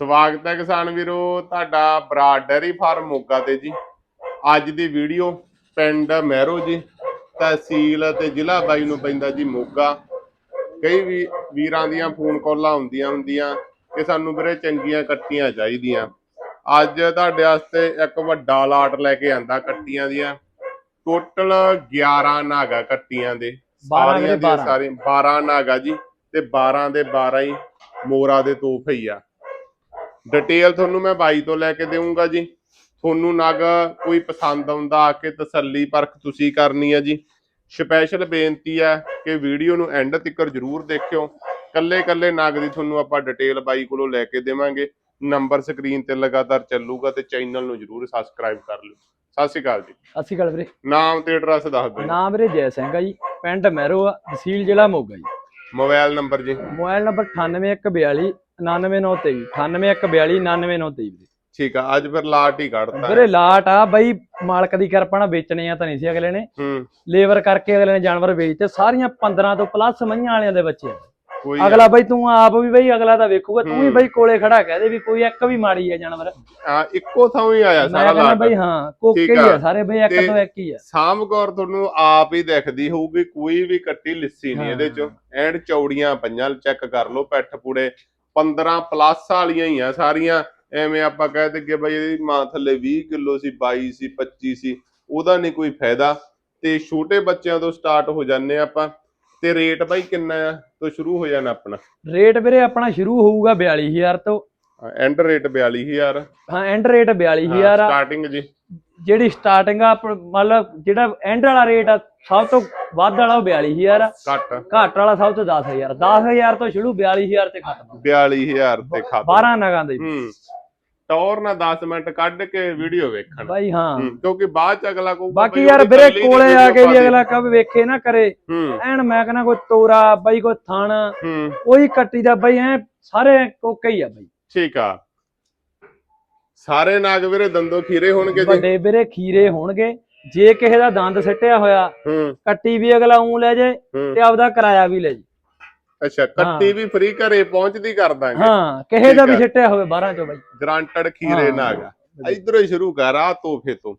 ਸਵਾਗਤ ਹੈ ਕਿਸਾਨ ਵੀਰੋ ਤੁਹਾਡਾ ਬਰਾਡ ਡੈਰੀ ਫਾਰਮ ਮੋਗਾ ਤੇ ਜੀ। ਅੱਜ ਦੀ ਵੀਡੀਓ ਪਿੰਡ ਮਹਿਰੋ ਜੀ ਤਹਿਸੀਲ ਤੇ ਜ਼ਿਲ੍ਹਾ ਬਾਈ ਨੂੰ ਪੈਂਦਾ ਜੀ ਮੋਗਾ। ਕਈ ਵੀ ਵੀਰਾਂ ਦੀਆਂ ਫੋਨ ਕਾਲਾਂ ਹੁੰਦੀਆਂ ਹੁੰਦੀਆਂ ਕਿ ਸਾਨੂੰ ਵੀਰੇ ਚੰਗੀਆਂ ਕੱਟੀਆਂ ਚਾਹੀਦੀਆਂ। ਅੱਜ ਤੁਹਾਡੇ ਵਾਸਤੇ ਇੱਕ ਵੱਡਾ ਲਾਟ ਲੈ ਕੇ ਆਂਦਾ ਕੱਟੀਆਂ ਦੀਆਂ। ਟੋਟਲ 11 ਨਾਗਾ ਕੱਟੀਆਂ ਦੇ। ਸਾਰੀਆਂ 12 ਸਾਰੀਆਂ 12 ਨਾਗਾ ਜੀ ਤੇ 12 ਦੇ 12 ਹੀ ਮੋਰਾ ਦੇ ਤੋਹਫੇ ਹੀ ਆ। ਡਿਟੇਲ ਤੁਹਾਨੂੰ ਮੈਂ ਬਾਈ ਤੋਂ ਲੈ ਕੇ ਦੇਵਾਂਗਾ ਜੀ। ਤੁਹਾਨੂੰ ਨਗ ਕੋਈ ਪਸੰਦ ਆਉਂਦਾ ਆ ਕੇ ਤਸੱਲੀ ਪਰਖ ਤੁਸੀਂ ਕਰਨੀ ਆ ਜੀ। ਸਪੈਸ਼ਲ ਬੇਨਤੀ ਹੈ ਕਿ ਵੀਡੀਓ ਨੂੰ ਐਂਡ ਤੱਕ ਜਰੂਰ ਦੇਖਿਓ। ਕੱਲੇ ਕੱਲੇ ਨਗ ਦੀ ਤੁਹਾਨੂੰ ਆਪਾਂ ਡਿਟੇਲ ਬਾਈ ਕੋਲੋਂ ਲੈ ਕੇ ਦੇਵਾਂਗੇ। ਨੰਬਰ ਸਕਰੀਨ ਤੇ ਲਗਾਤਾਰ ਚੱਲੂਗਾ ਤੇ ਚੈਨਲ ਨੂੰ ਜਰੂਰ ਸਬਸਕ੍ਰਾਈਬ ਕਰ ਲਿਓ। ਸਤਿ ਸ਼੍ਰੀ ਅਕਾਲ ਜੀ। ਅਸੀਂ ਗੱਲ ਵੀਰੇ। ਨਾਮ ਤੇ ਐਡਰੈਸ ਦੱਸ ਦਿਓ। ਨਾਮ ਵੀਰੇ ਜੈ ਸਿੰਘ ਆ ਜੀ ਪਿੰਡ ਮਹਿਰੋ ਆ ਤਹਿਸੀਲ ਜ਼ਿਲ੍ਹਾ ਮੋਗਾ ਜੀ। ਮੋਬਾਈਲ ਨੰਬਰ ਜੀ। ਮੋਬਾਈਲ ਨੰਬਰ 98142 99923 98142 99923 ਵੀਰੇ ਠੀਕ ਆ ਅੱਜ ਫਿਰ ਲਾਟ ਹੀ ਕੱਢਤਾ ਵੀਰੇ ਲਾਟ ਆ ਬਈ ਮਾਲਕ ਦੀ ਕਿਰਪਾ ਨਾਲ ਵੇਚਣੇ ਆ ਤਾਂ ਨਹੀਂ ਸੀ ਅਗਲੇ ਨੇ। ਹੂੰ। ਲੇਬਰ ਕਰਕੇ ਅਗਲੇ ਨੇ ਜਾਨਵਰ ਵੇਚਤੇ ਸਾਰੀਆਂ 15 ਤੋਂ ਪਲੱਸ ਮਈਆਂ ਵਾਲਿਆਂ ਦੇ ਬੱਚੇ ਅਗਲਾ ਬਈ ਤੂੰ ਆਪ ਵੀ ਬਈ ਅਗਲਾ ਤਾਂ ਵੇਖੂਗਾ ਤੂੰ ਵੀ। ਬਈ ਕੋਲੇ ਖੜਾ ਕਹਦੇ ਵੀ ਕੋਈ ਇੱਕ ਵੀ ਮਾੜੀ ਆ ਜਾਨਵਰ। ਹਾਂ ਇੱਕੋ ਥਾਂ ਹੀ ਆਇਆ ਸਾਰਾ ਲਾਟ। ਬਈ ਹਾਂ ਕੋਕੇ ਹੀ ਆ। ਸਾਰੇ ਬਈ ਇੱਕ ਤੇ- ਇੱਕ ਹੀ ਆ। ਸਾਮ ਕੌਰ ਤੁਹਾਨੂੰ ਆਪ ਹੀ ਦਿਖਦੀ ਹੋਊਗੀ ਕੋਈ ਵੀ ਕੱਟੀ ਲਿੱਸੀ ਨਹੀਂ ਇਹਦੇ ਚੋਂ। ਐਂਡ ਚੌੜੀਆਂ ਪਈਆਂ ਚੈੱਕ ਕਰ ਲਓ ਪੈਠ ਪੂੜੇ। 15 ਪਲੱਸ ਵਾਲੀਆਂ ਹੀ ਆ ਸਾਰੀਆਂ। ਐਵੇਂ ਆਪਾਂ ਕਹਿ ਦਈਏ ਬਈ ਇਹਦੀ ਮਾਂ ਥੱਲੇ 20 ਕਿਲੋ ਸੀ 22 ਸੀ 25 ਸੀ ਉਹਦਾ ਨਹੀਂ ਕੋਈ ਫਾਇਦਾ। ਤੇ ਛੋਟੇ ਬੱਚਿਆਂ ਤੋਂ ਸਟਾਰਟ ਹੋ ਜਾਂਦੇ ਆਪਾਂ। ਤੇ ਰੇਟ ਬਾਈ ਕਿੰਨਾ ਆ? ਤੋਂ ਸ਼ੁਰੂ ਹੋ ਜਾਣਾ ਆਪਣਾ। ਰੇਟ ਵੀਰੇ ਆਪਣਾ ਸ਼ੁਰੂ ਹੋਊਗਾ 42000 ਤੋਂ। ਐਂਡ ਰੇਟ 42000 ਹਾਂ ਐਂਡ ਰੇਟ 42000 ਆ। ਸਟਾਰਟਿੰਗ ਜੀ। ਜਿਹੜੀ ਸਟਾਰਟਿੰਗ ਆ ਮਤਲਬ ਜਿਹੜਾ ਐਂਡ ਵਾਲਾ ਰੇਟ ਆ ਸਭ ਤੋਂ ਵੱਧ ਵਾਲਾ ਉਹ 42000 ਆ। ਘੱਟ। ਘੱਟ ਵਾਲਾ ਸਭ ਤੋਂ 10000 10000 ਤੋਂ ਸ਼ੁਰੂ 42000 ਤੇ ਖਤਮ। 42000 ਤੇ ਖਾਤਾ 12 ਨਗਾਂ ਦੇ ਹੂੰ। ਟੌਰ ਨਾ 10 ਮਿੰਟ ਕੱਢ ਕੇ ਵੀਡੀਓ ਵੇਖਣ। ਬਾਈ ਹਾਂ। ਕਿਉਂਕਿ ਬਾਅਦ ਚ ਅਗਲਾ ਕਹੂਗਾ ਬਾਕੀ ਯਾਰ ਵੀਰੇ ਕੱਲੀ ਆ ਕੇ ਵੀ। ਅਗਲਾ ਕਬ ਵੇਖੇ ਨਾ ਕਰੇ। ਐਨ ਮੈਂ ਕਹਿੰਦਾ ਕੋਈ ਤੋਰਾ ਬਾਈ ਕੋਈ ਥਣ। ਉਹੀ ਕੱਟੀ ਦਾ ਬਾਈ ਐ ਸਾਰੇ ਕੋਕੇ ਹੀ ਆ ਬਾਈ। ਠੀਕ ਆ। ਸਾਰੇ ਨਾਗ ਵੀਰੇ ਦੰਦੋ ਖੀਰੇ ਹੋਣਗੇ ਜੀ। ਵੱਡੇ ਵੀਰੇ ਖੀਰੇ ਹੋਣਗੇ। ਜੇ ਕਿਸੇ ਦਾ ਦੰਦ ਸਿੱਟਿਆ ਹੋਇਆ ਹੂੰ। ਕੱਟੀ ਵੀ ਅਗਲਾ ਉਂ ਲੈ ਜੇ ਤੇ ਆਪਦਾ ਕਿਰਾਇਆ ਵੀ ਲੈ ਜੇ। ਅੱਛਾ ਕੱਟੀ ਵੀ ਫ੍ਰੀ ਘਰੇ ਪਹੁੰਚਦੀ ਕਰ ਦਾਂਗੇ। ਹਾਂ ਕਿਸੇ ਦਾ ਵੀ। ਸਿੱਟਿਆ ਹੋਵੇ 12 ਚੋਂ ਬਾਈ। ਗਰੰਟਡ ਖੀਰੇ। ਨਾਗ ਇਧਰੋਂ ਹੀ ਸ਼ੁਰੂ ਕਰ ਆ ਤੋਹਫੇ ਤੋਂ।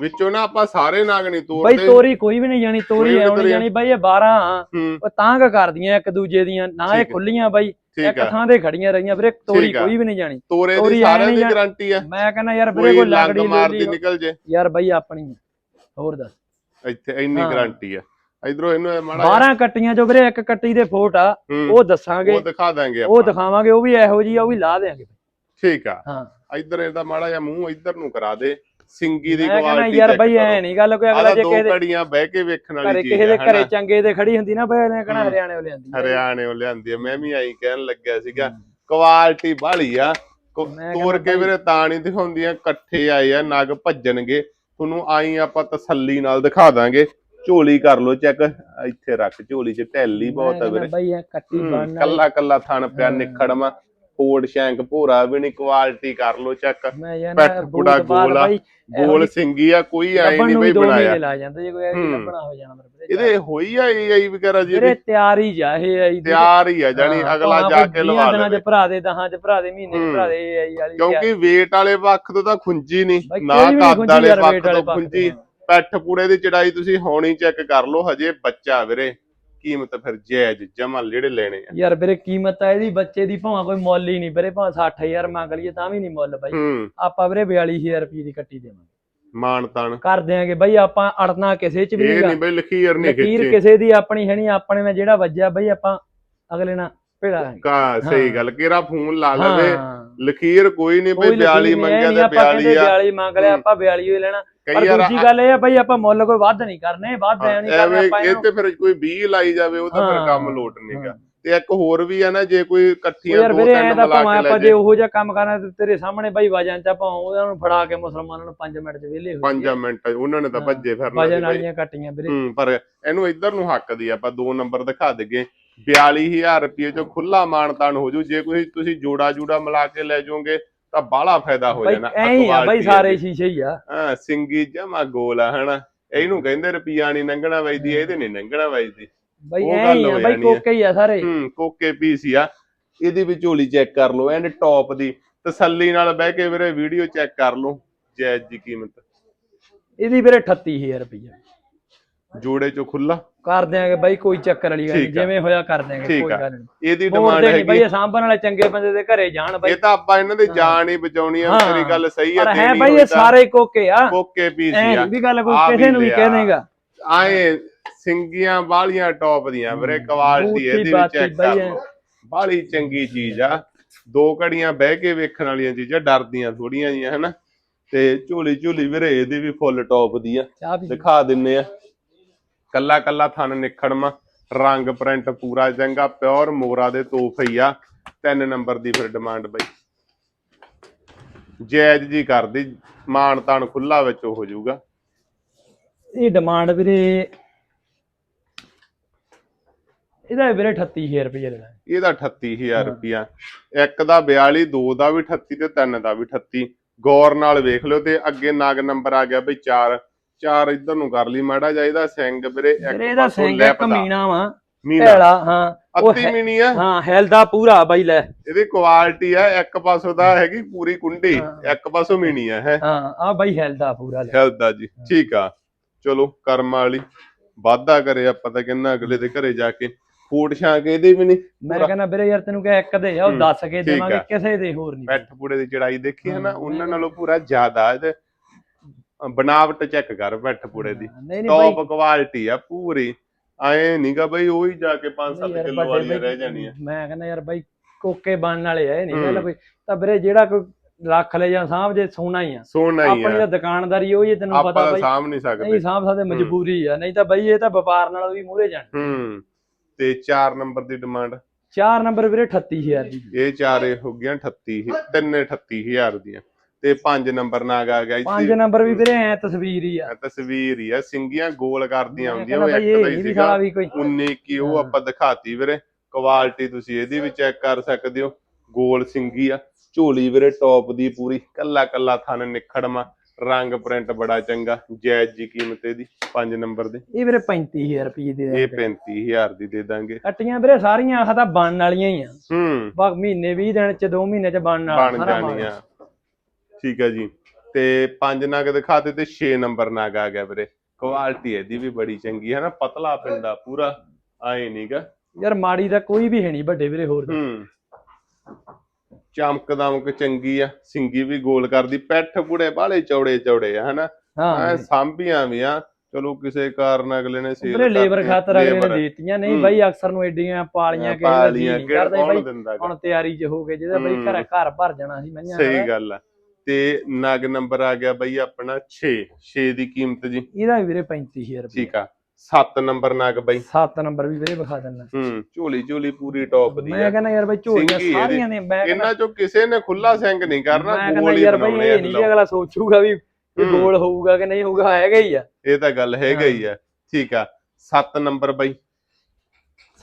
ਵਿੱਚੋਂ ਨਾ ਆਪਾਂ ਸਾਰੇ ਨਾਗ ਨਹੀਂ ਬਾਈ ਤੋੜਦੇ ਤੋਰੀ ਕੋਈ ਵੀ ਨਹੀਂ ਜਾਣੀ ਤੋਰੀ ਨਹੀਂ ਜਾਣੀ ਬਾਈ ਇਹ 12 ਆ। ਹੂੰ। ਉਹ ਤਾਂਗ ਕਰਦੀਆਂ ਇੱਕ ਦੂਜੇ ਦੀਆਂ ਨਾ ਇਹ ਹੈ। ਖੁੱਲੀਆਂ ਬਾਈ ਇੱਕ ਥਾਂ ਤੇ ਖੜੀਆਂ ਰਹੀਆਂ ਵੀਰੇ ਤੋਰੀ। ਕੋਈ ਵੀ ਨਹੀਂ ਜਾਣੀ। ਤੋਰੇ ਦੀ ਸਾਰਿਆਂ ਦੀ ਜਾਂ- ਗਾਰੰਟੀ ਆ। ਮੈਂ ਕਹਿੰਦਾ ਯਾਰ ਵੀਰੇ ਕੋਈ ਕੋਈ ਲੰਗ ਲੱਗੜੀ ਮਾਰਦੀ ਨਿਕਲ ਜੇ। ਯਾਰ ਬਾਈ ਆਪਣੀ। ਹੋਰ ਦੱਸ। ਇੱਥੇ ਇੰਨੀ ਹਾਂ। ਗਾਰੰਟੀ ਆ। ਇਧਰੋਂ ਇਹਨੂੰ ਇਹ ਮਾੜਾ 12 ਕੱਟੀਆਂ ਚੋਂ ਵੀਰੇ ਇੱਕ ਕੱਟੀ ਦੇ ਫੋਟ ਆ ਹੂੰ, ਉਹ ਦੱਸਾਂਗੇ। ਉਹ ਦਿਖਾ ਦਾਂਗੇ ਉਹ ਦਿਖਾਵਾਂਗੇ ਉਹ ਵੀ ਇਹੋ ਜੀ ਆ ਉਹ ਵੀ ਲਾ ਦੇਾਂਗੇ ਠੀਕ ਆ। ਹਾਂ। ਇਧਰ ਇਹਦਾ ਮਾੜਾ ਜਿਹਾ ਮੂੰਹ ਇਧਰ ਨੂੰ ਕਰਾ ਦੇ। ਸਿੰਗੀ ਦੀ ਮੈਂ ਕਹਿੰਦਾ ਕੁਆਲਿਟੀ ਯਾਰ ਬਾਈ ਐ ਨਹੀਂ ਗੱਲ ਕੋਈ ਅਗਲਾ ਜੇ ਕਿਸੇ ਦੇ ਕੜੀਆਂ ਬਹਿ ਕੇ ਵੇਖਣ ਵਾਲੀ ਚੀਜ਼ ਕਿਸੇ ਦੇ ਹੈ ਘਰੇ ਚੰਗੇ ਤੇ ਖੜੀ ਹੁੰਦੀ ਨਾ ਬਈ ਇਹਨੇ ਕਹਣਾ ਹੂੰ। ਹਰਿਆਣੇ ਵਾਲੇ ਆਂਦੀ ਹਰਿਆਣੇ ਉਹ ਲਿਆਂਦੀ ਮੈਂ ਵੀ ਆਈ ਕਹਿਣ ਲੱਗਿਆ ਸੀਗਾ ਕੁਆਲਿਟੀ ਬਾਹਲੀ ਆ। ਮੈਂ ਤੋਰ ਕੇ ਵੀਰੇ ਤਾਂ ਨਹੀਂ ਦਿਖਾਉਂਦੀਆਂ ਇਕੱਠੇ ਆਏ ਆ ਨਗ ਭੱਜਣਗੇ। ਤੁਹਾਨੂੰ ਆਈ ਆਪਾਂ ਤਸੱਲੀ ਨਾਲ ਦਿਖਾ ਦਾਂਗੇ। ਝੋਲੀ ਕਰ ਲੋ ਚੈੱਕ ਇੱਥੇ ਰੱਖ ਝੋਲੀ 'ਚ ਢੈਲੀ ਬਹੁਤ ਆ ਵੀਰੇ। ਹੂੰ, ਕੱਲਾ ਕੱਲਾ ਥਣ ਪਿਆ ਹਾਂ। ਨਿਖੜਵਾ। ਫੋੜ ਸ਼ੈਂਕ ਭੋਰਾ ਵੀ ਨਹੀਂ ਕੁਆਲਿਟੀ ਕਰ ਲੋ ਚੈੱਕ ਮੈਂ ਯਾਰ ਬੂਟ ਗੋਲ ਆ, ਗੋਲ ਸਿੰਗੀ ਆ ਕੋਈ ਐ ਨਹੀਂ ਬਈ ਦੋ ਬਣਾਇਆ ਮਹੀਨੇ ਲਾ ਜਾਂਦੇ ਜੇ ਕੋਈ ਇਹ ਹੂੰ। ਲੱਭਣਾ ਹੋ ਜਾਣਾ ਵੀਰੇ ਇਹਦੇ ਹੋਈ ਆ ਏਆਈ ਵਗੈਰਾ ਜੀ ਇਹਦੀ? ਤਿਆਰੀ ਜਾ ਇਹ ਆਈ ਦੀ। ਤਿਆਰ ਹੀ ਆ ਜਾਨੀ ਹਾਂ, ਅਗਲਾ ਜਾ ਕੇ ਲਵਾ ਲਵੇ ਚ ਭਰਾ ਦੇ ਦਹਾਂ ਚ ਭਰਾ ਦੇ ਮਹੀਨੇ ਹੂੰ। ਚ ਭਰਾ ਦੇ ਇਹ ਆਈ ਵਾਲੀ ਕਿਉਂਕਿ weight ਵਾਲੇ ਪੱਖ ਤੋਂ ਤਾਂ ਖੁੰਜੀ ਨਹੀਂ ਨਾ ਕੱਦ ਵਾਲੇ ਪੱਖ ਤੋਂ ਖੁੰਜੀ। ਪੈਠ ਪੂੜੇ ਦੀ ਚੜਾਈ ਤੁਸੀਂ ਹੋਣੀ ਚੈੱਕ ਕਰ ਲਓ ਹਜੇ ਬੱਚਾ ਵੀਰੇ ਕੀਮਤ ਫਿਰ ਜਾਇਜ਼ ਜਮਾ ਜਿਹੜੇ ਲੈਣੇ ਆ? ਯਾਰ ਵੀਰੇ ਕੀਮਤ ਆ ਇਹਦੀ ਬੱਚੇ ਦੀ ਭਾਵੇਂ ਕੋਈ ਮੁੱਲ ਹੀ ਨਹੀਂ ਵੀਰੇ ਭਾਵੇਂ 60000 ਮੰਗ ਲਈਏ ਤਾਂ ਵੀ ਨਹੀਂ ਮੁੱਲ ਬਾਈ। ਹੂੰ। ਆਪਾਂ ਵੀਰੇ 42000 ਰੁਪਏ ਦੀ ਕੱਟੀ ਦੇਵਾਂਗੇ। ਮਾਨ ਤਾਨ ਕਰ ਦਿਆਂਗੇ ਬਾਈ ਆਪਾਂ ਅੜਨਾ ਕਿਸੇ ਚ ਵੀ ਇਹ ਨਹੀਂ ਨਹੀਂ ਬਈ ਲਖੀਰ ਨਹੀਂ ਖਿੱਚੀ। ਕਿਸੇ ਦੀ ਆਪਣੀ ਹੈ ਨਹੀਂ ਆਪਣੇ ਨਾਲ ਜਿਹੜਾ ਵੱਜਿਆ ਬਾਈ ਆਪਾਂ ਅਗਲੇ ਨਾਲ ਭੇੜਾਂਗੇ ਕਾ ਸਹੀ। ਗੱਲ ਕਿਹੜਾ ਫੋਨ ਲਾ ਲਵੇ। ਲਖੀਰ ਕੋਈ ਨਹੀਂ ਬਈ ਕੋਈ 42 ਮੰਗਿਆ ਤੇ 42 ਆ। 42 ਮੰਗ ਲਿਆ ਆਪਾਂ 42 ਹੀ ਲੈਣਾ। ਪਰ ਦੂਜੀ ਗੱਲ ਇਹ ਆ ਬਾਈ ਆਪਾਂ ਮੁੱਲ ਕੋਈ ਵੱਧ ਨਹੀਂ ਕਰਨੇ ਵੱਧ ਐ ਨਹੀਂ ਕਰਨਾ ਆਪਾਂ ਇਹ ਤੇ ਫਿਰ ਕੋਈ 20 ਲਾਈ ਜਾਵੇ ਉਹ ਤਾਂ ਫਿਰ। ਕੰਮ ਲੋਟ ਨਹੀਂਗਾ। ਤੇ ਇੱਕ ਹੋਰ ਵੀ ਆ ਨਾ ਜੇ ਕੋਈ ਇਕੱਠੀਆਂ ਦੋ ਤਿੰਨ ਮਿਲਾ ਕੇ ਲੈ ਆਪਾਂ ਜੇ ਉਹੋ ਜਿਹਾ ਕੰਮ ਕਰਨਾ ਤੇ ਤੇਰੇ ਸਾਹਮਣੇ ਬਾਈ ਵਜਨ ਚ ਆਪਾਂ ਉਹਨਾਂ ਨੂੰ ਫੜਾ ਕੇ ਮੁਸਲਮਾਨਾਂ ਨੂੰ 5 ਮਿੰਟ ਚ ਵਿਹਲੇ ਹੋ 5 ਮਿੰਟ ਉਹਨਾਂ ਨੇ ਤਾਂ। ਭੱਜੇ ਫਿਰਨਾ ਬਈ। ਵਾਲੀਆਂ ਕੱਟੀਆਂ ਵੀਰੇ ਹੂੰ ਪਰ ਇਹਨੂੰ ਇੱਧਰ ਨੂੰ ਹੱਕ ਦੀ ਆਪਾਂ ਦੋ ਨੰਬਰ ਦਿਖਾ ਦਈਏ 42000 ਰੁਪਏ ਚੋਂ ਖੁੱਲਾ ਮਾਨਤਾਨ ਹੋ ਜੂ ਜੇ ਕੋਈ ਤੁਸੀਂ ਜੋੜਾ ਜੂੜਾ ਮਿਲਾ ਕੇ ਲੈ ਜਾਓਗੇ ਤਾਂ ਬਾਹਲਾ ਫਾਇਦਾ ਹੋ ਬਾਈ ਜਾਣਾ ਐਂ ਆ ਬਾਈ ਸਾਰੇ। ਸ਼ੀਸ਼ੇ ਹੀ ਆ। ਹਾਂ ਸਿੰਗੀ ਜਮਾ ਗੋਲ ਆ ਹਨਾ। ਇਹਨੂੰ ਕਹਿੰਦੇ ਰੁਪਈਆ ਨਹੀਂ ਲੰਘਣਾ ਵਜਦੀ ਇਹਦੇ ਨਹੀਂ ਲੰਘਣਾ ਵਜਦੀ। ਬਾਈ ਐਂ ਆ ਬਾਈ। ਕੋਕੇ ਹੀ ਆ ਸਾਰੇ। ਹੂੰ ਕੋਕੇ ਪੀਸ ਹੀ ਆ। ਇਹਦੀ ਵੀ ਝੋਲੀ ਚੈੱਕ ਕਰ ਲਓ ਐਂਡ ਟੌਪ ਦੀ। ਤਸੱਲੀ ਨਾਲ ਬਹਿ ਕੇ ਵੀਰੇ ਵੀਡੀਓ ਚੈੱਕ ਕਰ ਲਓ। ਜਾਇਜ਼ ਦੀ ਕੀਮਤ ਇਹਦੀ ਵੀਰੇ 38000 ਰੁਪਈਆ। ਜੋੜੇ ਚੋਂ ਖੁੱਲਾ ਕਰ ਦਿਆਂਗੇ ਬਾਈ ਕੋਈ ਚੱਕਰ ਵਾਲੀ ਗੱਲ ਨਹੀਂ ਠੀਕ ਆ। ਜਿਵੇਂ ਹੋਇਆ ਕਰ ਦਿਆਂਗੇ ਠੀਕ ਕੋਈ ਆ। ਗੱਲ ਨਹੀਂ ਇਹਦੀ ਡਿਮਾਂਡ ਨਹੀਂ ਬਾਈ ਹੈਗੀ। ਇਹ ਸਾਂਭਣ ਵਾਲੇ ਚੰਗੇ ਬੰਦੇ ਦੇ ਘਰੇ ਜਾਣ ਬਾਈ। ਇਹ ਤਾਂ ਆਪਾਂ ਇਹਨਾਂ ਦੀ ਜਾਨ ਹੀ ਬਚਾਉਣੀ ਆ ਹਾਂ। ਤੇਰੀ ਗੱਲ ਸਹੀ ਆ ਪਰ ਹੈ ਬਾਈ ਇਹ ਸਾਰੇ ਕੋਕੇ ਆ। ਕੋਕੇ ਪੀਸ ਐ ਆ। ਵੀ ਗੱਲ ਕੋਈ ਕਿਸੇ ਨੂੰ ਵੀ ਲਿਆ। ਕਹਿ ਦੇਗਾ ਆਏ ਸਿੰਗੀਆਂ ਬਾਲੀਆਂ ਟੌਪ ਦੀਆਂ ਵੀਰੇ ਕੁਆਲਿਟੀ ਬੂਟੀ ਇਹਦੀ ਵੀ ਬਾਟੀ ਬਾਈ ਲਓ। ਬਾਲੀ ਚੰਗੀ ਚੀਜ਼ ਆ। ਦੋ ਘੜੀਆਂ ਬਹਿ ਕੇ ਵੇਖਣ ਵਾਲੀਆਂ ਚੀਜ਼ਾਂ ਡਰਦੀਆਂ ਥੋੜੀਆਂ ਜੀਆਂ ਹਨਾ। ਤੇ ਝੋਲੀ ਝੋਲੀ ਵੀਰੇ ਇਹਦੀ ਵੀ ਫੁੱਲ ਟੌਪ ਦੀ ਆ। ਚਾਹ ਵੀ ਦਿਖਾ ਦਿੰਨੇ ਆ। ਕੱਲਾ ਕੱਲਾ ਥਣ ਨਿਖੜਮਾ ਰੰਗ ਪ੍ਰਿੰਟ ਪੂਰਾ ਚੰਗਾ ਪਿਓਰ ਮੋਰਾ ਦੇ ਤੋਹਫੇ ਆ। ਤਿੰਨ ਨੰਬਰ ਦੀ ਫਿਰ ਡਿਮਾਂਡ ਬਈ। ਜਾਇਜ਼ ਜੀ ਕਰਦੀ ਮਾਨ ਤਾਨ ਖੁੱਲਾ ਵਿੱਚ ਹੋ ਜਾਊਗਾ। ਇਹ ਡਿਮਾਂਡ ਵੀਰੇ ਇਹਦਾ ਵੀਰੇ 38000 ਰੁਪਏ ਲੈਣਾ ਇਹਦਾ 38000 ਰੁਪਿਆ ਇੱਕ ਦਾ 42 ਦੋ ਦਾ ਵੀ 38 ਤੇ ਤਿੰਨ ਦਾ ਵੀ 38 ਗੌਰ ਨਾਲ ਵੇਖ ਲਿਓ ਤੇ ਅੱਗੇ ਨਾਗ ਨੰਬਰ ਆ ਗਿਆ ਬਈ 4 ਚਾਰ ਇੱਧਰ ਨੂੰ ਕਰ ਲਈ ਮਾੜਾ ਜਾਈਦਾ ਸਿੰਘ ਵੀਰੇ ਇੱਕ ਇਹਦਾ ਪਾਸੋਂ ਸਿੰਘ ਇੱਕ ਦਾ। ਮੀਨਾ ਵਾ। ਮੀਨਾ। ਹਾਂ ਉਹ ਅੱਤੀ ਹੈ- ਮੀਨੀ ਆ। ਹਾਂ ਹੈਲਦਾ ਪੂਰਾ ਬਾਈ ਲੈ। ਇਹਦੀ ਕੁਆਲਿਟੀ ਆ ਇੱਕ ਪਾਸੋਂ ਦਾ ਹੈਗੀ ਪੂਰੀ ਕੁੰਡੀ ਹਾਂ। ਇੱਕ ਪਾਸੋਂ ਮੀਨੀ ਆ ਹੈ। ਹਾਂ ਆ ਬਾਈ ਹੈਲਦਾ ਪੂਰਾ ਲੈ। ਹੈਲਦਾ ਜੀ ਠੀਕ ਆ। ਚਲੋ ਕਰਮ ਵਾਲੀ ਵਾਦਾ ਕਰੇ ਆਪਾਂ ਤਾਂ ਕਹਿੰਦਾ ਅਗਲੇ ਦੇ ਘਰੇ ਜਾ ਕੇ। ਫੂਟ ਛਾਂ ਕੇ ਇਹਦੀ ਵੀ ਨਹੀਂ ਮੈਂ ਕਹਿੰਦਾ ਵੀਰੇ ਯਾਰ ਤੈਨੂੰ ਕਿਹਾ ਇੱਕ ਦੇ ਆ ਉਹ ਹੂੰ, ਦੱਸ ਕੇ ਠੀਕ ਦੇਵਾਂਗੇ ਆ। ਕਿਸੇ ਦੇ ਹੋਰ ਨਹੀਂ ਪੈਠ ਪੂੜੇ ਦੀ ਚੜਾਈ ਦੇਖੀ ਹੈ ਨਾ ਹਾਂ। ਉਹਨਾਂ ਨਾਲੋਂ ਪੂਰਾ ਜ਼ਿਆਦਾ ਇਹਦੇ ਬਣਾਵਟ ਚੈੱਕ ਕਰ ਪੈਠ ਪੂੜੇ ਦੀ। ਨਹੀਂ ਨਹੀਂ ਬਾਈ। ਟੌਪ ਕੁਆਲਿਟੀ ਆ ਪੂਰੀ। ਐ ਨਹੀਂਗਾ ਬਈ ਉਹ ਜਾ ਕੇ 5-7 ਯਾਰ ਕਿਲੋ ਬਾਈ, ਰਹਿ ਜਾਣੀਆਂ। ਮੈਂ ਕਹਿੰਦਾ ਯਾਰ ਬਾਈ ਕੋਕੇ ਬਣਨ ਵਾਲੇ ਆ ਇਹ ਨਹੀਂ ਗੱਲ। ਕੋਈ ਤਾਂ ਵੀਰੇ ਜਿਹੜਾ ਕੋਈ ਰੱਖ ਲੈ ਜਾਂ ਸਾਂਭ ਜੇ ਸੋਨਾ ਹੀ ਆ। ਸੋਨਾ ਹੀ ਆਪਣੀ ਆ ਤਾਂ ਦੁਕਾਨਦਾਰੀ ਉਹ ਹੀ ਆ, ਤੈਨੂੰ ਆਪਾਂ ਪਤਾ ਬਾਈ। ਸਾਂਭ ਨਹੀਂ ਸਕਦੇ। ਨਹੀਂ ਸਾਂਭ ਸਕਦੇ ਮਜਬੂਰੀ ਆ। ਨਹੀਂ ਤਾਂ ਬਾਈ ਇਹ ਤਾਂ ਵਪਾਰ ਨਾਲ ਵੀ ਮੂਹਰੇ ਜਾਣ। ਹੂੰ। ਤੇ 4 ਨੰਬਰ ਦੀ ਡਿਮਾਂਡ? ਚਾਰ ਨੰਬਰ ਵੀਰੇ 38000 ਦੀ। ਇਹ ਚਾਰੇ ਹੋ ਗਈਆਂ 38 ਤਿੰਨੇ 38000 ਦੀਆਂ। ਤੇ 5 ਨੰਬਰ ਨਾਗ ਆ ਗਿਆ ਪੰਜ ਨੰਬਰ ਵੀ ਵੀਰੇ ਐ ਤਸਵੀਰ ਹੀ ਆ। ਇਹ ਤਸਵੀਰ ਹੀ ਆ ਸਿੰਗੀਆਂ ਗੋਲ ਕਰਦੀਆਂ ਹੁੰਦੀਆਂ ਉਹ ਇੱਕ ਦਾ ਹੀ ਸੀਗਾ। ਸਾਲਾ ਵੀ ਕੋਈ 19 ਕੀ ਉਹ। ਆਪਾਂ ਦਿਖਾਤੀ ਵੀਰੇ। ਕੁਆਲਿਟੀ ਤੁਸੀਂ ਇਹਦੀ ਵੀ ਚੈੱਕ ਕਰ ਸਕਦੇ ਹੋ। ਗੋਲ ਸਿੰਗੀ ਆ। ਝੋਲੀ ਵੀਰੇ ਟੌਪ ਦੀ ਪੂਰੀ। ਕੱਲਾ ਕੱਲਾ ਥਣ ਨਿਖੜਮਾ ਰੰਗ ਪ੍ਰਿੰਟ ਬੜਾ ਚੰਗਾ। ਜਾਇਜ਼ ਜੀ ਕੀਮਤ ਇਹਦੀ 5 ਨੰਬਰ ਦੀ। ਇਹ ਵੀਰੇ 35000 ਰੁਪਏ ਦੇ ਇਹ 35000 ਦੀ ਦੇ ਦਾਂਗੇ। ਕੱਟੀਆਂ ਵੀਰੇ ਸਾਰੀਆਂ ਆਹ ਤਾਂ ਬਣਨ ਵਾਲੀਆਂ ਹੀ ਆ। ਹੂੰ। ਬਾ ਮਹੀਨੇ 20 ਦਿਨ ਚ 2 ਮਹੀਨੇ ਚ ਬਣਨ ਵਾਲਾ ਬਣ ਸਾਰਾ ਮਾਲ। ਜਾਣੀਆਂ ਠੀਕ ਹੈ ਜੀ। ਤੇ 5 ਨਗ ਦਿਖਾਤੇ ਤੇ 6 ਨੰਬਰ ਨਗ ਆ ਗਿਆ ਵੀਰੇ। ਕੁਆਲਿਟੀ ਇਹਦੀ ਵੀ ਬੜੀ ਚੰਗੀ ਹੈ ਨਾ ਪਤਲਾ ਪਿੰਡਾ ਪੂਰਾ। ਆਏ ਨਹੀਂਗਾ ਯਾਰ ਮਾੜੀ ਦਾ ਕੋਈ ਵੀ ਹੈ ਨਹੀਂ ਵੱਡੇ ਵੀਰੇ ਹੋਰ। ਹੂੰ। ਚਮਕ ਦਮਕ ਚੰਗੀ ਆ ਸਿੰਗੀ ਵੀ ਗੋਲ ਕਰਦੀ ਪੈਠ ਪੁੜੇ ਬਾਲੇ ਚੌੜੇ ਚੌੜੇ ਆ ਹਨਾ। ਹਾਂ। ਸਾਂਭੀਆਂ ਵੀ ਆ। ਚਲੋ ਕਿਸੇ ਕਾਰਨ ਅਗਲੇ ਨੇ ਸੇਲ ਵੀਰੇ ਲੇਬਰ ਖਾਤਰ ਅਗਲੇ ਨੇ ਦੇਤੀਆਂ ਨਹੀਂ। ਬਾਈ ਅਕਸਰ ਨੂੰ ਐਡੀਆਂ ਪਾਲੀਆਂ ਕਿਸੇ ਦਾ ਨਹੀਂ ਕਰਦੇ ਬਾਈ? ਹੁਣ ਤਿਆਰੀ ਚ ਹੋ ਗਏ ਜਿਹਦਾ ਬਾਈ। ਘਰ ਘਰ ਭਰ ਜਾਣਾ ਸੀ ਮਈਆਂ ਸਹੀ। ਗੱਲ ਆ। ਤੇ ਨਗ ਨੰਬਰ ਆ ਗਿਆ ਬਈ ਆਪਣਾ 6 6 ਦੀ ਕੀਮਤ ਜੀ। ਇਹਦਾ ਵੀ ਵੀਰੇ 35000 ਰੁਪਏ ਠੀਕ ਆ। 7 ਨੰਬਰ ਨਗ ਬਈ। 7 ਨੰਬਰ ਵੀ ਵੀਰੇ ਵਿਖਾ ਦਿੰਦਾ। ਹੂੰ ਝੋਲੀ ਝੋਲੀ ਪੂਰੀ ਟੌਪ ਦੀ ਮੈਂ ਆ। ਕਹਿੰਦਾ ਯਾਰ ਬਾਈ ਝੋਲੀਆਂ। ਸਾਰੀਆਂ ਨੇ ਮੈਂ ਇਹਨਾਂ ਚੋਂ ਕਿਸੇ ਨੇ ਖੁੱਲਾ ਸਿੰਘ ਨਹੀਂ ਕਰਨਾ ਮੈਂ ਕਹਿੰਦਾ ਗੋਲ ਹੀ ਯਾਰ ਬਾਈ ਬਣਾਉਣੇ ਆ ਇਹ ਨਹੀਂ ਅਗਲਾ ਸੋਚੂਗਾ ਵੀ ਵੀ ਹੂੰ। ਗੋਲ ਹੋਊਗਾ ਕਿ ਨਹੀਂ ਹੋਊਗਾ ਹੈਗਾ ਹੀ ਆ। ਇਹ ਤਾਂ ਗੱਲ ਹੈਗਾ ਹੀ ਆ। ਠੀਕ ਆ। 7 ਨੰਬਰ ਬਈ।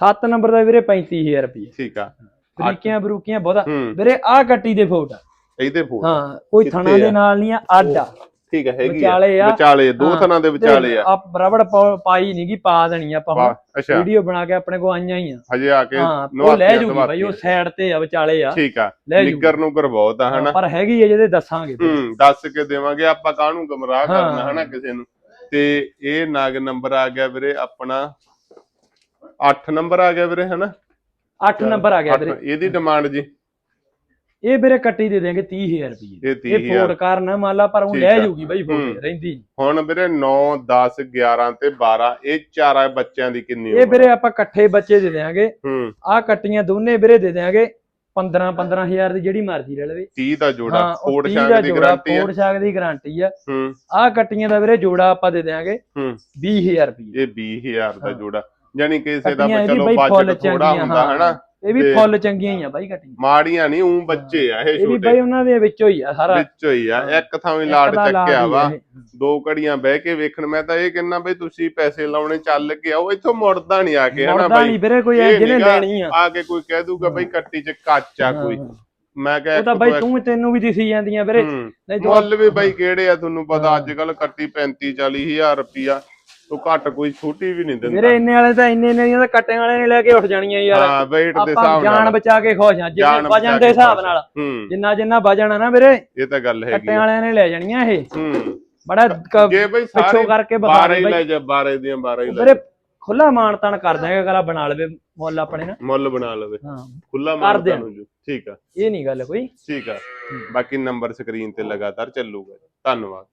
7 ਨੰਬਰ ਦਾ ਵੀਰੇ 35000 ਰੁਪਏ ਠੀਕ ਆ। ਬਰੀਕੀਆਂ ਬਰੂਕੀਆਂ ਬਹੁਤਾ। ਵੀਰੇ ਆਹ ਕੱਟੀ ਦੇ ਫੋਟ। ਆ ਇਹਦੇ ਫੋਟ। ਹਾਂ ਕੋਈ ਥਣਾ ਦੇ ਆ? ਨਾਲ ਨਹੀਂ ਆ ਅੱਡ ਆ। ਠੀਕ ਆ ਹੈਗੀ ਵਿਚਾਲੇ ਆ। ਵਿਚਾਲੇ ਦੋ ਹਾਂ, ਥਣਾਂ ਦੇ ਵਿਚਾਲੇ ਆ। ਆਪ ਰਬੜ ਪਾ- ਪਾਈ ਨਹੀਂਗੀ ਪਾ ਦੇਣੀ ਆਪਾਂ ਹੁਣ। ਵੀਡੀਓ ਬਣਾ ਕੇ ਆਪਣੇ ਕੋ ਆਈਆਂ ਹੀ ਆ। ਹਜੇ ਆ ਕੇ ਹਾਂ ਉਹ ਲੈ ਜੂਗੀ ਬਾਈ ਉਹ। ਸਾਈਡ ਤੇ ਆ ਵਿਚਾਲੇ ਆ। ਠੀਕ ਆ। ਨਿੱਗਰ ਨੂੰ ਬਹੁਤ ਆ ਹਨਾ? ਪਰ ਹੈਗੀ ਆ ਜਿਹਦੇ ਦੱਸਾਂਗੇ। ਹੂੰ ਦੱਸ ਕੇ ਦੇਵਾਂਗੇ ਆਪਾਂ ਕਾਹਨੂੰ ਗਮਰਾਹ ਕਰਨਾ ਹਾਂ। ਹਨਾ ਕਿਸੇ ਨੂੰ? ਤੇ ਇਹ ਨਗ ਨੰਬਰ ਆ ਗਿਆ ਵੀਰੇ ਆਪਣਾ 8 ਨੰਬਰ ਆ ਗਿਆ ਵੀਰੇ ਹਨਾ? 8 ਨੰਬਰ ਆ ਗਿਆ ਵੀਰੇ। ਇਹਦੀ ਡਿਮਾਂਡ ਜੀ। ਇਹ ਵੀਰੇ ਕੱਟੀ ਦੇ ਦੇਾਂਗੇ 30000 ਰੁਪਏ ਇਹ ਇਹ 30000 ਫੋੜ ਕਾਰਨ ਮੰਨ ਲਾ ਪਰ ਉਹ ਲੈ। ਜੂਗੀ ਬਾਈ ਹੂੰ। ਰਹਿੰਦੀ ਨੀ। ਹੁਣ ਵੀਰੇ 9 10 11 ਤੇ 12 ਇਹ ਚਾਰਾਂ ਬੱਚਿਆਂ ਦੀ ਕਿੰਨੀ ਇਹ ਵੀਰੇ ਆਪਾਂ ਇਕੱਠੇ ਬੱਚੇ ਦੇ ਦੇਾਂਗੇ ਹੂੰ। ਆਹ ਕੱਟੀਆਂ ਦੋਨੇ ਵੀਰੇ ਦੇ ਦੇਾਂਗੇ 15 15000 ਦੀ ਜਿਹੜੀ ਮਰਜ਼ੀ ਲੈ ਲਵੇ। 30 ਦਾ ਜੋੜਾ ਹਾਂ 30 ਸ਼ਾਂਗ ਦਾ ਗਾਰੰਟੀ ਆ। ਫੋੜ ਸ਼ਾਗ ਦੀ ਗਾਰੰਟੀ ਆ। ਹੂੰ। ਆਹ ਕੱਟੀਆਂ ਦਾ ਵੀਰੇ ਜੋੜਾ ਆਪਾਂ ਦੇ ਦੇਾਂਗੇ ਹੂੰ। 20000 ਰੁਪਏ ਇਹ 20000 ਦਾ ਹਾਂ। ਜੋੜਾ। ਯਾਨੀ ਕਿਸੇ ਦਾ ਚਲੋ ਬਜਟ ਥੋੜਾ ਹੁੰਦਾ ਹਾਂ। ਹਨਾ? ਇਹ ਵੀ ਫੁੱਲ ਚੰਗੀਆਂ ਹੀ ਆ ਬਾਈ ਕੱਟੀਆਂ ਮਾੜੀਆਂ ਨਹੀਂ ਉਂ ਬੱਚੇ ਆ ਇਹ ਇਹ ਵੀ ਛੋਟੇ ਬਾਈ ਉਹਨਾਂ ਦੇ ਵਿੱਚੋਂ ਹੀ ਆ ਸਾਰਾ ਵਿੱਚੋਂ ਹੀ ਆ। ਇੱਕ ਥਾਂ ਵੀ ਲਾੜ ਚੱਕਿਆ ਵਾ ਇਹ। ਦੋ ਘੜੀਆਂ ਬਹਿ ਕੇ ਵੇਖਣ ਮੈਂ ਤਾਂ ਇਹ ਕਹਿੰਦਾ ਬਈ ਤੁਸੀਂ ਪੈਸੇ ਲਾਉਣੇ ਚੱਲ ਕੇ ਆਓ ਇੱਥੋਂ ਮੁੜਦਾ ਨਹੀਂ ਆ ਕੇ ਹਨਾ ਮੁੜਦਾ ਬਾਈ ਨਹੀਂ ਵੀਰੇ ਕੋਈ ਇਹ ਜਿਹਨੇ ਲੈਣੀ ਆ ਆ ਕੇ ਕੋਈ ਕਹਿ ਦੂਗਾ ਬਈ ਕੱਟੀ ਚ ਕੱਚ ਆ ਕੋਈ। ਮੈਂ ਕਿਹਾ ਉਹ ਤਾਂ ਬਾਈ ਤੂੰ ਤੈਨੂੰ ਵੀ ਦਿਸੀ ਜਾਂਦੀਆਂ ਵੀਰੇ ਹੂੰ। ਨਹੀਂ ਤੂੰ ਮੁੱਲ ਵੀ ਬਾਈ ਕਿਹੜੇ ਆ ਤੁਹਾਨੂੰ ਪਤਾ। ਅੱਜ ਕੱਲ ਕੱਟੀ 35 40 ਹਜ਼ਾਰ ਰੁਪਿਆ ਉਹ ਘੱਟ ਕੋਈ ਛੋਟੀ ਵੀ ਨਹੀਂ ਦਿੰਦਾ। ਵੀਰੇ ਇੰਨੇ ਵਾਲੇ ਤਾਂ ਇੰਨੇ ਇੰਨੇ ਦੀਆਂ ਤਾਂ ਕੱਟੇ ਵਾਲੇ ਨੇ ਲੈ ਕੇ ਉੱਠ ਜਾਣੀਆਂ ਯਾਰ। ਹਾਂ weight ਦੇ ਆਪਾਂ ਹਿਸਾਬ ਜਾਨ ਨਾਲ। ਬਚਾ ਕੇ ਖੁਸ਼ ਆ ਜਿੰਨੇ ਜਾਨ ਵਜਨ ਦੇ ਹਿਸਾਬ। ਨਾਲ। ਹੂੰ। ਜਿੰਨਾ ਜਿੰਨਾ ਵਜਨ ਆ ਨਾ ਵੀਰੇ ਇਹ ਤਾਂ ਗੱਲ ਹੈਗੀ ਕੱਟੇ। ਵਾਲਿਆਂ ਨੇ ਲੈ ਜਾਣੀਆਂ ਇਹ। ਹੂੰ। ਬੜਾ ਜੇ ਬਈ ਸਾਰੇ ਕਰਕੇ 12 ਬਖਾ ਹੀ ਦੇ ਲੈ ਜਾ 12 ਦੀਆਂ 12 ਹੀ ਲੈ ਵੀਰੇ ਖੁੱਲਾ ਮਾਨ ਤਾਨ ਕਰ ਦਾਂਗੇ ਅਗਲਾ ਬਣਾ ਲਵੇ ਮੁੱਲ ਆਪਣੇ ਨਾ। ਮੁੱਲ ਬਣਾ ਲਵੇ। ਹਾਂ। ਖੁੱਲਾ। ਤੁਹਾਨੂੰ ਜੋ ਠੀਕ ਆ। ਇਹ ਨਹੀਂ ਗੱਲ ਕੋਈ। ਠੀਕ ਆ। ਬਾਕੀ ਨੰਬਰ ਸਕਰੀਨ ਤੇ ਲਗਾਤਾਰ ਚੱਲੂਗਾ। ਧੰਨਵਾਦ।